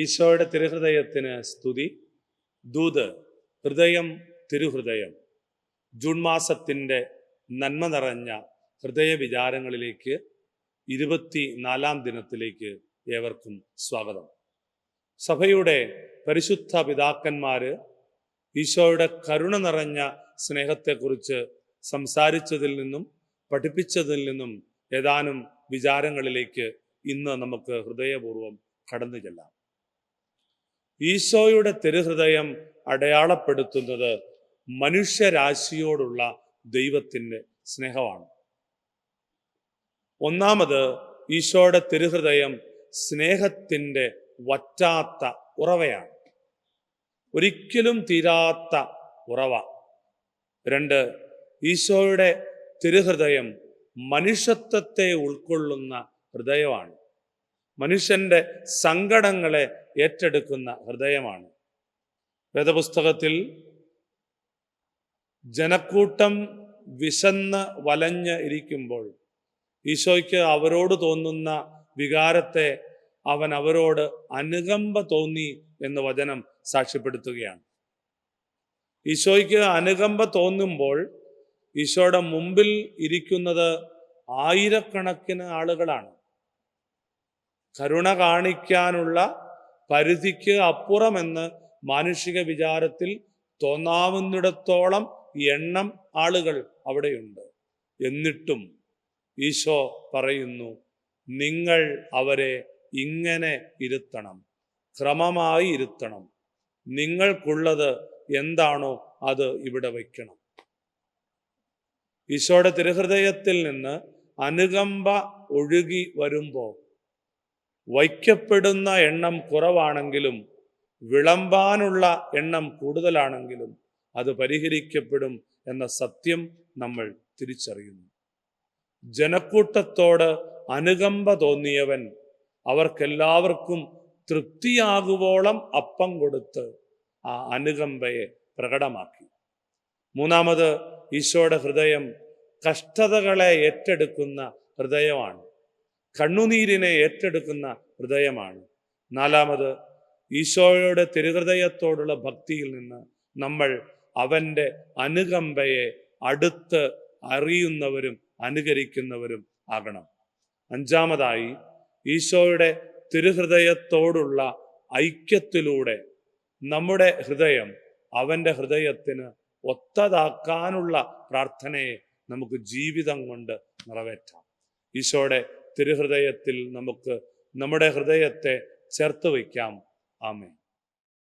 ഈശോയുടെ തിരുഹൃദയത്തിന് സ്തുതി. ദൂത് ഹൃദയം തിരുഹൃദയം. ജൂൺ മാസത്തിന്റെ നന്മ നിറഞ്ഞ ഹൃദയ വിചാരങ്ങളിലേക്ക് ഇരുപത്തി നാലാം ദിനത്തിലേക്ക് ഏവർക്കും സ്വാഗതം. സഭയുടെ പരിശുദ്ധ പിതാക്കന്മാര് ഈശോയുടെ കരുണ നിറഞ്ഞ സ്നേഹത്തെക്കുറിച്ച് സംസാരിച്ചതിൽ നിന്നും പഠിപ്പിച്ചതിൽ നിന്നും ഏതാനും വിചാരങ്ങളിലേക്ക് ഇന്ന് നമുക്ക് ഹൃദയപൂർവം കടന്നു ചെല്ലാം. ഈശോയുടെ തിരുഹൃദയം അടയാളപ്പെടുത്തുന്നത് മനുഷ്യരാശിയോടുള്ള ദൈവത്തിന്റെ സ്നേഹമാണ്. ഒന്നാമത് ഈശോയുടെ തിരുഹൃദയം സ്നേഹത്തിന്റെ വറ്റാത്ത ഉറവയാണ്. ഒരിക്കലും തീരാത്ത ഉറവ. രണ്ട് ഈശോയുടെ തിരുഹൃദയം മനുഷ്യത്വത്തെ ഉൾക്കൊള്ളുന്ന ഹൃദയമാണ്. മനുഷ്യന്റെ സങ്കടങ്ങളെ ഏറ്റെടുക്കുന്ന ഹൃദയമാണ്. വേദപുസ്തകത്തിൽ ജനക്കൂട്ടം വിശന്ന് വലഞ്ഞ് ഇരിക്കുമ്പോൾ ഈശോയ്ക്ക് അവരോട് തോന്നുന്ന വികാരത്തെ അവൻ അവരോട് അനുകമ്പ തോന്നി എന്ന് വചനം സാക്ഷ്യപ്പെടുത്തുകയാണ്. ഈശോയ്ക്ക് അനുകമ്പ തോന്നുമ്പോൾ ഈശോയുടെ മുമ്പിൽ ഇരിക്കുന്നത് ആയിരക്കണക്കിന് ആളുകളാണ്. കരുണ കാണിക്കാനുള്ള പരിധിക്ക് അപ്പുറമെന്ന് മാനുഷിക വിചാരത്തിൽ തോന്നാവുന്നിടത്തോളം എണ്ണം ആളുകൾ അവിടെയുണ്ട്. എന്നിട്ടും ഈശോ പറയുന്നു നിങ്ങൾ അവരെ ഇങ്ങനെ ഇരുത്തണം ക്രമമായി ഇരുത്തണം. നിങ്ങൾക്കുള്ളത് എന്താണോ അത് ഇവിടെ വയ്ക്കണം. ഈശോയുടെ തിരുഹൃദയത്തിൽ നിന്ന് അനുകമ്പ ഒഴുകി വരുമ്പോൾ വയ്ക്കപ്പെടുന്ന എണ്ണം കുറവാണെങ്കിലും വിളമ്പാനുള്ള എണ്ണം കൂടുതലാണെങ്കിലും അത് പരിഹരിക്കപ്പെടും എന്ന സത്യം നമ്മൾ തിരിച്ചറിയുന്നു. ജനക്കൂട്ടത്തോട് അനുകമ്പ തോന്നിയവൻ അവർക്കെല്ലാവർക്കും തൃപ്തിയാകുവോളം അപ്പം കൊടുത്ത് ആ അനുകമ്പയെ പ്രകടമാക്കി. മൂന്നാമത് ഈശോയുടെ ഹൃദയം കഷ്ടതകളെ ഏറ്റെടുക്കുന്ന ഹൃദയമാണ്. കണ്ണുനീരിനെ ഏറ്റെടുക്കുന്ന ഹൃദയമാണ്. നാലാമത് ഈശോയുടെ തിരുഹൃദയത്തോടുള്ള ഭക്തിയിൽ നിന്ന് നമ്മൾ അവന്റെ അനുകമ്പയെ അടുത്ത് അറിയുന്നവരും അനുകരിക്കുന്നവരും ആകണം. അഞ്ചാമതായി ഈശോയുടെ തിരുഹൃദയത്തോടുള്ള ഐക്യത്തിലൂടെ നമ്മുടെ ഹൃദയം അവന്റെ ഹൃദയത്തിന് ഒത്തതാക്കാനുള്ള പ്രാർത്ഥനയെ നമുക്ക് ജീവിതം കൊണ്ട് നിറവേറ്റാം. ഈശോയുടെ തിരുഹൃദയത്തിൽ നമുക്ക് നമ്മുടെ ഹൃദയത്തെ ചേർത്ത് വയ്ക്കാം. ആമേ